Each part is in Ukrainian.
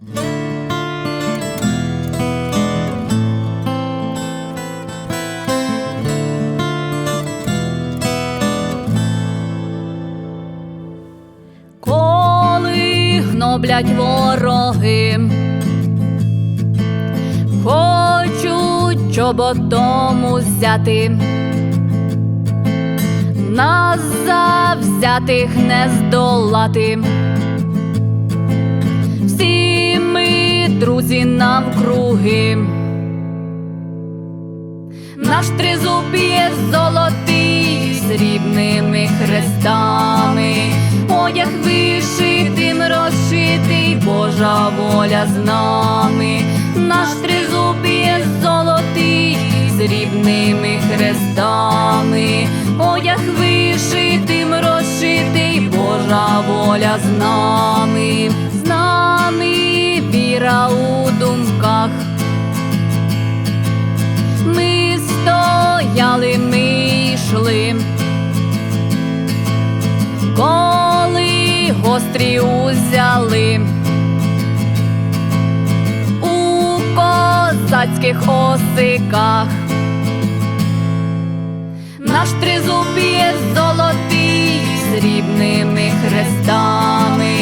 Коли гноблять вороги, хочуть чоботом узяти, нас завзятих не здолати. Друзі навкруги. Наш тризуб є золотий срібними хрестами, одяг вишитим розшитий, Божа воля з нами, наш коли гострі узяли у козацьких осиках. Наш тризуб є золотий срібними хрестами,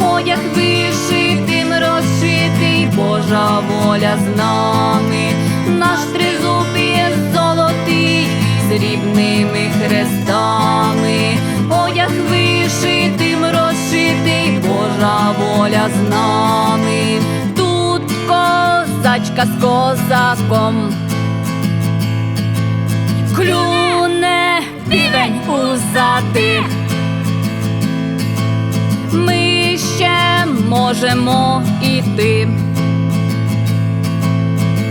одяг вишитим розшитий, Божа воля з нами, наш тризуб є золотий срібними хрестами, з нами, тут козачка з козаком клюне півень у. Ми ще можемо іти.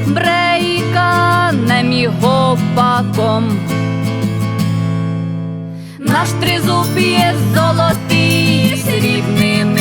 Брейканем його паком. Наш тризуб є золотий срібними